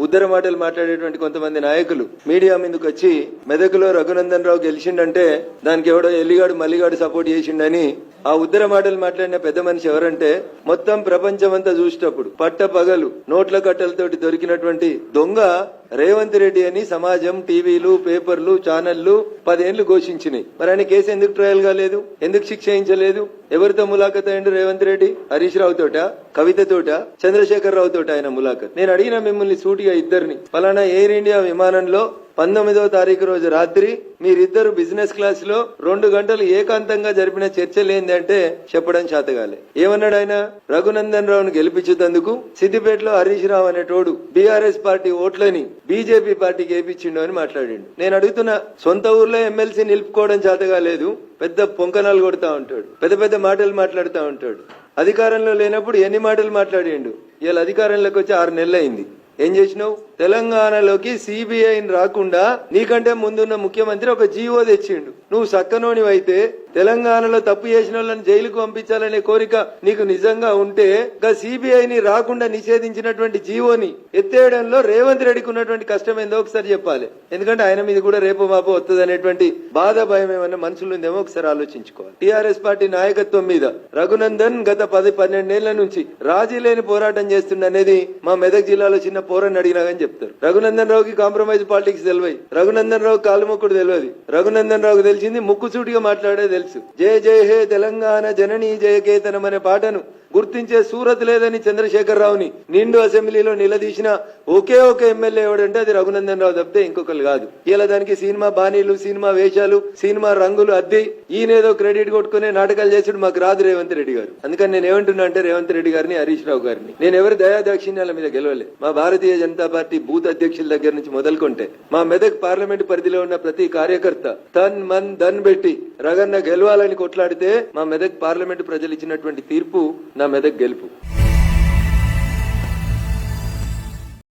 ఉద్దర మాటలు మాట్లాడేటువంటి కొంతమంది నాయకులు మీడియా మీదకి వచ్చి మెదకులో రఘునందన్ రావు గెలిచిండంటే దానికి ఎవడో ఎల్లిగాడు మల్లిగాడు సపోర్ట్ చేసిండని ఆ ఉద్దర మాటలు మాట్లాడిన పెద్ద మనిషి ఎవరంటే మొత్తం ప్రపంచం అంతా చూసేటప్పుడు పట్ట పగలు నోట్ల కట్టలతోటి దొరికినటువంటి దొంగ రేవంత్ రెడ్డి అని సమాజం టీవీలు పేపర్లు ఛానళ్ళు పదేళ్ళు ఘోషించినాయి. మరి ఆయన కేసు ఎందుకు ట్రయల్ కాలేదు ఎందుకు శిక్ష వేయించలేదు ఎవరితో ములాఖత్ అయ్యండి రేవంత్ రెడ్డి? హరీష్ రావు తోట? కవిత తోట? చంద్రశేఖర్ రావు తోట ఆయన ములాఖత్? నేను అడిగిన మిమ్మల్ని సూటిగా ఇద్దరిని. పలానా ఎయిర్ ఇండియా విమానంలో పంతొమ్మిదవ తారీఖు రోజు రాత్రి మీరిద్దరు బిజినెస్ క్లాస్లో రెండు గంటలు ఏకాంతంగా జరిపిన చర్చలు ఏంటంటే చెప్పడం చేతగాలి. ఏమన్నాడు ఆయన? రఘునందన్ రావును గెలిపించేందుకు సిద్దిపేటలో హరీష్ రావు అనేటోడు బీఆర్ఎస్ పార్టీ ఓట్లని బీజేపీ పార్టీకి ఏపించిండు అని మాట్లాడిండు. నేను అడుగుతున్నా సొంత ఊర్లో ఎమ్మెల్సీ నిలుపుకోవడం చేతగాలేదు పెద్ద పొంకనాలు కొడతా ఉంటాడు. పెద్ద పెద్ద మాటలు మాట్లాడుతూ ఉంటాడు. అధికారంలో లేనప్పుడు ఎన్ని మాటలు మాట్లాడిండు? ఇవాళ అధికారంలోకి వచ్చి ఆరు నెలలు అయింది ఏం చేసినావు? తెలంగాణలోకి సిబిఐని రాకుండా నీకంటే ముందున్న ముఖ్యమంత్రి ఒక జీవో తెచ్చిండు. నువ్వు సక్కనోనివైతే తెలంగాణలో తప్పు చేసిన వాళ్ళని జైలుకు పంపించాలనే కోరిక నీకు నిజంగా ఉంటే గా సిబిఐని రాకుండా నిషేధించినటువంటి జీవోని ఎత్తేయడంలో రేవంత్ రెడ్డికి ఉన్నటువంటి కష్టం ఏందో ఒకసారి చెప్పాలి. ఎందుకంటే ఆయన మీద కూడా రేపు మాపో వస్తుంది అనేటువంటి బాధ భయం ఏమన్నా మనసులో ఉందేమో ఒకసారి ఆలోచించుకోవాలి. టీఆర్ఎస్ పార్టీ నాయకత్వం మీద రఘునందన్ గత పది పన్నెండేళ్ళ నుంచి రాజీ లేని పోరాటం చేస్తుండనేది మా మెదక్ జిల్లాలో చిన్న పోరని అడిగినా కానీ చెప్తారు. రఘునందన్ రావుకి కాంప్రమైజ్ పాలిటిక్స్ తెలివై రఘునందన్ రావు కాలుమొక్కుడు తెలియదు రఘునందన్ రావుకి తెలిసింది ముక్కుసూటిగా మాట్లాడే తెలుసు. జయ జయ హే తెలంగాణ జననీ జయకేతనం అనే పాటను గుర్తించే సూరత్ లేదని చంద్రశేఖర్ రావుని నిండు అసెంబ్లీలో నిలదీసిన ఒకే ఒక ఎమ్మెల్యే ఎవడంటే అది రఘునందన్ రావు తప్పితే ఇంకొకరు కాదు. ఇలా దానికి సినిమా బాణీలు సినిమా వేషాలు సినిమా రంగులు అద్ది ఈయనేదో క్రెడిట్ కొట్టుకునే నాటకాలు చేసాడు మాకు రాదు రేవంత్ రెడ్డి గారు. అందుకని నేను ఏమంటున్నా అంటే రేవంత్ రెడ్డి గారిని హరీష్ రావు గారిని. నేను ఎవరి దయాదాక్షిణ్యాల మీద గెలవలే. మా భారతీయ జనతా పార్టీ బూత్ అధ్యక్షుల దగ్గర నుంచి మొదలుకుంటే మా మెదక్ పార్లమెంట్ పరిధిలో ఉన్న ప్రతి కార్యకర్త తన్ మన్ దన్ పెట్టి రగన్న గెలవాలని కొట్లాడితే మా మెదక్ పార్లమెంటు ప్రజలు ఇచ్చినటువంటి తీర్పు నా మెదక్ గెలుపు.